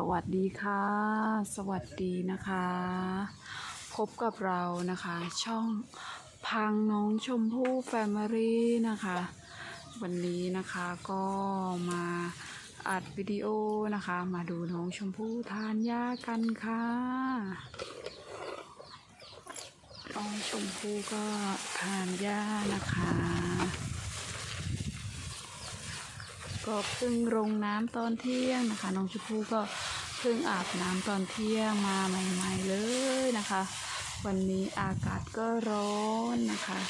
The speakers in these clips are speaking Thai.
สวัสดีค่ะ สวัสดีนะคะ พบกับเรานะคะ ช่องพังน้องชมพู่แฟมิลี่นะคะ วันนี้นะคะก็มาอัดวิดีโอนะคะ มาดูน้องชมพู่ทานหญ้ากันค่ะ น้องชมพู่ก็ทานหญ้านะคะ ก็เพิ่งลงน้ำตอนเที่ยงนะคะ น้องชมพู่ก็เพิ่งอาบน้ำตอนเที่ยงมาใหม่ๆเลยนะคะ วันนี้อากาศก็ร้อนนะคะ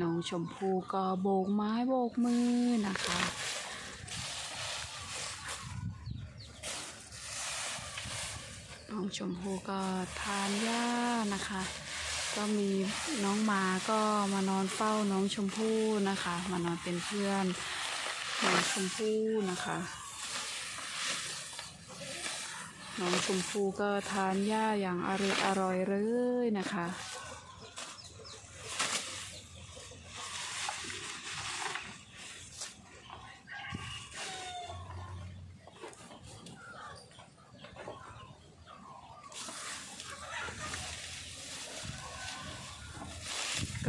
น้องชมพู่ก็โบกไม้โบกมือนะคะ น้องชมพู่ก็ทานหญ้านะคะ ก็มีน้องหมาก็มานอนเฝ้าน้องชมพู่นะคะ มานอนเป็นเพื่อนน้องชมพู่นะคะ น้องชมพู่ก็ทานหญ้าอย่างอร่อยอร่อยเลยนะคะ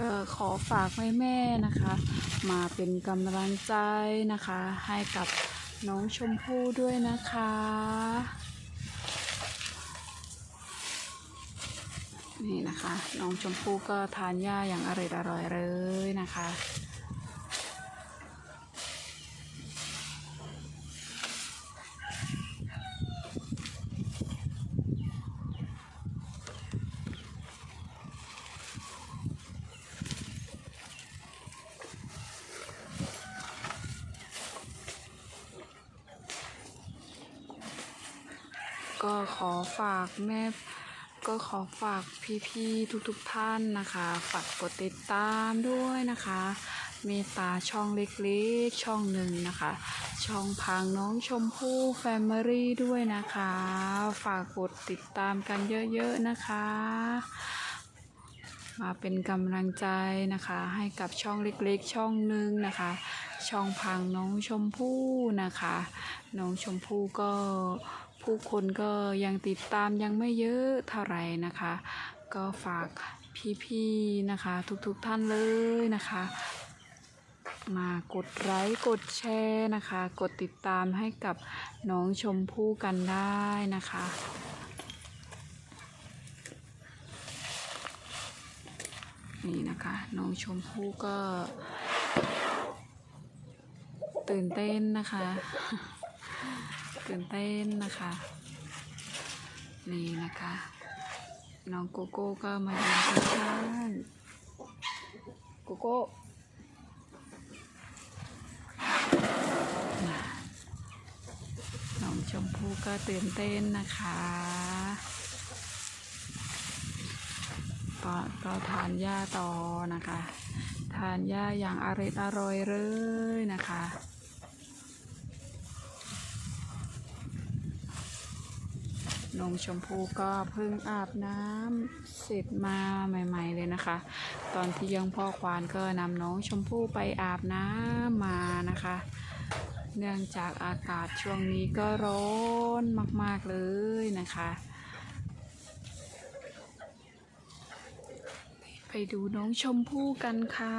ก็ขอฝากแม่แม่นะคะ มาเป็นกำลังใจนะคะ ให้กับน้องชมพู่ด้วยนะคะ นี่นะคะ น้องชมพู่ก็ทานหญ้าอย่างอร่อยอร่อยๆเลยนะคะ ก็ขอฝากแม่ก็ขอฝากพี่ๆทุกๆท่านนะคะ ฝากกดติดตามด้วยนะคะ เมตตาช่องเล็กๆช่องหนึ่งนะคะ ช่องพังน้องชมพู่แฟมิลี่ด้วยนะคะ ฝากกดติดตามกันเยอะๆนะคะ มาเป็นกำลังใจนะคะ ให้กับช่องเล็กๆ ช่องหนึ่งนะคะ ช่องพังน้องชมพู่นะคะ น้องชมพู่ก็ ผู้คนก็ยังติดตามยังไม่เยอะเท่าไหร่นะคะ ก็ฝากพี่ๆนะคะ ทุกๆท่านเลยนะคะ มากดไลค์กดแชร์นะคะ กดติดตามให้กับน้องชมพู่กันได้นะคะนี่นะคะน้องชมพู่ก็ ตื่นเต้นนะคะ ตื่นเต้นนะคะ นี่นะคะ น้องโกโก้ก็มายืนข้างๆโกโก้น่ะน้องชมพู่ก็ตื่นเต้นนะคะก็ก็ทานหญ้าต่อนะคะ ทานหญ้าอย่างอร่อยอร่อยเลยนะคะ น้องชมพู่ก็เพิ่งอาบน้ำเสร็จมาใหม่ ๆเลยนะคะ ตอนที่ยังพ่อควานก็นำน้องชมพู่ไปอาบน้ำมานะคะ เนื่องจากอากาศช่วงนี้ก็ร้อนมากๆเลยนะคะ ไปดูน้องชมพู่กันค่ะ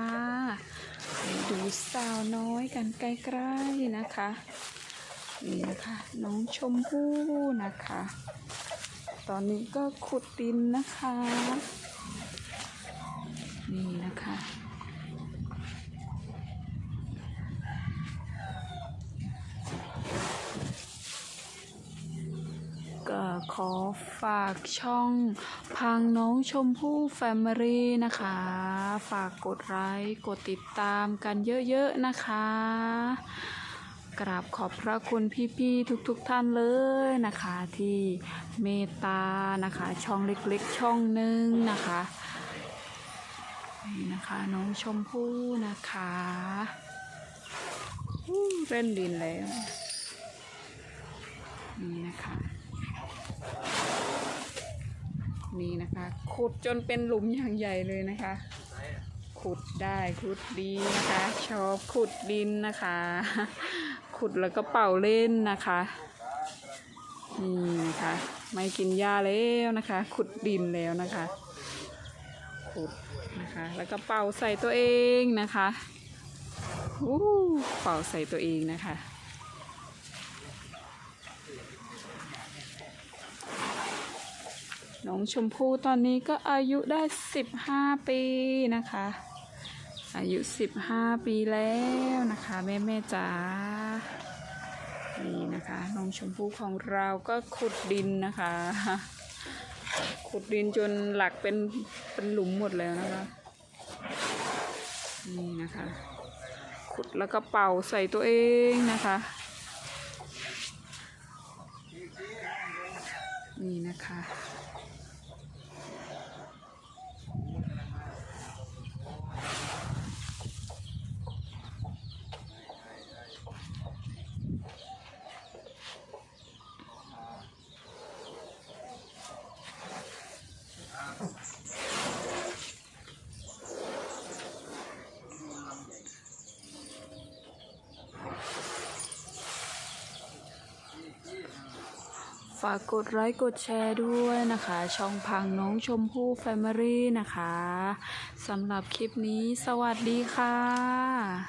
ไปดูสาวน้อยกันใกล้ๆนะคะ นี่นะคะ น้องชมพู่นะคะ ตอนนี้ก็ขุดดินนะคะ นี่นะคะ ก็ขอฝากช่องพังน้องชมพู่แฟมิลี่นะคะ ฝากกดไลค์กดติดตามกันเยอะๆนะคะ กราบขอบพระคุณพี่ๆทุก ๆท่านเลยนะคะ ที่เมตตานะคะ ช่องเล็กๆ ช่องหนึ่งนะคะนี่นะคะน้องชมพู่นะคะเล่นดินแล้วนี่นะคะ นี่นะคะ ขุดจนเป็นหลุมอย่างใหญ่เลยนะคะ ขุดได้ขุดดีนะคะ ชอบขุดดินนะคะ ขุดแล้วก็เป่าเล่นนะคะนี่นะคะ ไม่กินหญ้าแล้วนะคะ ขุดดินแล้วนะคะ ขุดนะคะ แล้วก็เป่าใส่ตัวเองนะคะอู้เป่าใส่ตัวเองนะคะน้องชมพู่ตอนนี้ก็อายุได้ 15 ปีนะคะ อายุ 15 ปีแล้วนะคะ แม่แม่จ๋านี่นะคะน้องชมพู่ของเราก็ขุดดินนะคะ ขุดดินจนหลักเป็นเป็นหลุมหมดแล้วนะคะ นี่นะคะ ขุดแล้วก็เป่าใส่ตัวเองนะคะ นี่นะคะ ฝากกดไลค์กดแชร์ด้วยนะคะ ช่องพังน้องชมพู่แฟมิลี่นะคะสำหรับคลิปนี้สวัสดีค่ะ